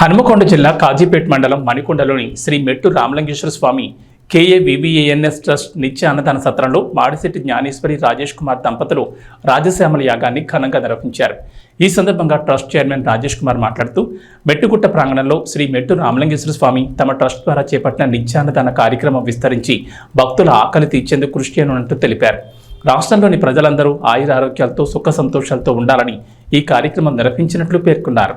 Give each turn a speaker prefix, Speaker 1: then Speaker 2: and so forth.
Speaker 1: హనుమకొండ జిల్లా కాజీపేట్ మండలం మణికొండలోని శ్రీ మెట్టు రామలింగేశ్వర స్వామి కేఏవివిఏఎన్ఎస్ ట్రస్ట్ నిత్య అన్నదాన సత్రంలో మాడిశెట్టి జ్ఞానేశ్వరి రాజేష్ కుమార్ దంపతులు రాజశ్యామల యాగాన్ని ఘనంగా నిర్వహించారు. ఈ సందర్భంగా ట్రస్ట్ చైర్మన్ రాజేష్ కుమార్ మాట్లాడుతూ మెట్టుగుట్ట ప్రాంగణంలో శ్రీ మెట్టు రామలింగేశ్వర స్వామి తమ ట్రస్ట్ ద్వారా చేపట్టిన నిత్యాన్నదాన కార్యక్రమం విస్తరించి భక్తుల ఆకలి తీర్చేందుకు కృషి చేయనున్నట్టు తెలిపారు. రాష్ట్రంలోని ప్రజలందరూ ఆయుర ఆరోగ్యాలతో సుఖ సంతోషాలతో ఉండాలని ఈ కార్యక్రమం నిర్వహించినట్లు పేర్కొన్నారు.